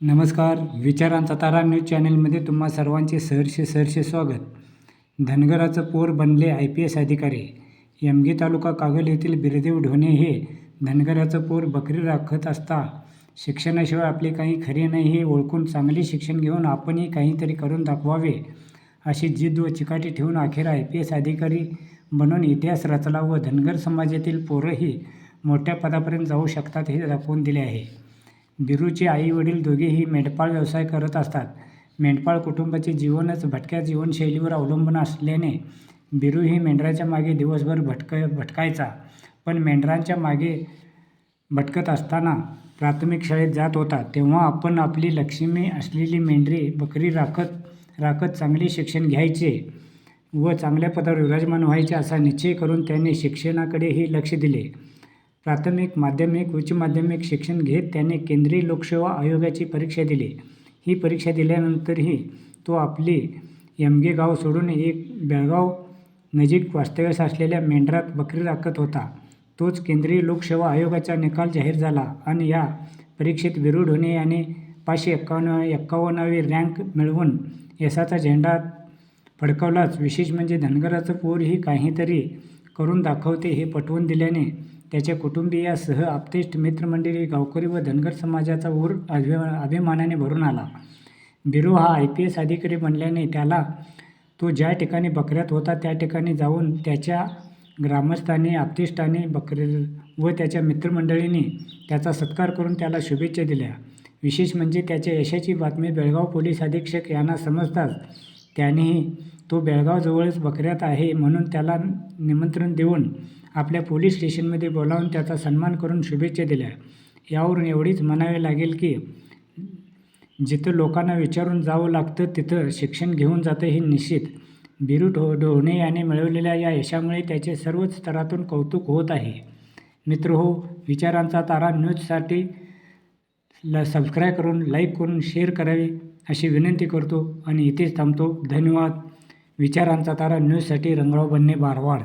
नमस्कार विचारांचा तारा न्यूज चॅनलमध्ये तुम्हा सर्वांचे सहर्ष सहर्ष स्वागत. धनगराचं पोर बनले आय पी एस अधिकारी. यमगी तालुका कागल येथील बिरदेव ढोणे हे धनगराचं पोर बकरी राखत असता. शिक्षणाशिवाय आपले काही खरे नाही हे ओळखून चांगले शिक्षण घेऊन आपणही काहीतरी करून दाखवावे अशी जिद्द व चिकाटी ठेवून अखेर आय पी एस अधिकारी बनून इतिहास रचला व धनगर समाजातील पोरंही मोठ्या पदापर्यंत जाऊ शकतात हे दाखवून दिले आहे. बिरूचे आई वडील दोघेही मेंढपाळ व्यवसाय करत असतात. मेंढपाळ कुटुंबाचे जीवनच भटक्या जीवनशैलीवर अवलंबून असल्याने बिरू ही मेंढराच्या मागे दिवसभर भटक भटकायचा. पण मेंढरांच्या मागे भटकत असताना प्राथमिक शाळेत जात होता. तेव्हा आपण आपली लक्ष्मी असलेली मेंढरी बकरी राखत राखत चांगले शिक्षण घ्यायचे व चांगल्या पदावर विराजमान व्हायचे असा निश्चय करून त्याने शिक्षणाकडेही लक्ष दिले. प्राथमिक माध्यमिक उच्च माध्यमिक शिक्षण घेत त्याने केंद्रीय लोकसेवा आयोगाची परीक्षा दिली. ही परीक्षा दिल्यानंतरही तो आपली यमगे गाव सोडून एक बेळगाव नजीक वास्तव्यास असलेल्या मेंढरात बकरी राखत होता. तोच केंद्रीय लोकसेवा आयोगाचा निकाल जाहीर झाला आणि या परीक्षेत विरूढ होणे याने पाचशे एक्कावन्न एक्कावन्नावी रँक मिळवून यशाचा झेंडा फडकावलाच. विशेष म्हणजे धनगराचं पोर ही काहीतरी करून दाखवते हे पटवून दिल्याने त्याच्या कुटुंबियासह आप्तेष्ट मित्रमंडळी गावकरी व धनगर समाजाचा ऊर अभिमा अभिमानाने भरून आला. बिरू हा आय पी एस अधिकारी बनल्याने त्याला तो ज्या ठिकाणी बकऱ्यात होता त्या ठिकाणी जाऊन त्याच्या ग्रामस्थांनी आप्तेष्टांनी बकरी व त्याच्या मित्रमंडळींनी त्याचा सत्कार करून त्याला शुभेच्छा दिल्या. विशेष म्हणजे त्याच्या यशाची बातमी बेळगाव पोलीस अधीक्षक यांना समजताच त्यानेही तो बेळगावजवळच बकऱ्यात आहे म्हणून त्याला निमंत्रण देऊन आपल्या पोलीस स्टेशनमध्ये बोलावून त्याचा सन्मान करून शुभेच्छा दिल्या. यावरून एवढीच म्हणावे लागेल की जिथं लोकांना विचारून जावं लागतं तिथं शिक्षण घेऊन जातं हे निश्चित. बिरू ढो ढोणे याने मिळवलेल्या या यशामुळे त्याचे सर्वच स्तरातून कौतुक होत आहे. मित्र हो विचारांचा तारा न्यूजसाठी ल सबस्क्राईब करून लाईक करून शेअर करावी अशी विनंती करतो आणि इथेच थांबतो. धन्यवाद. विचारांचा तारा न्यूजसाठी रंगराव बन्ने बारवाड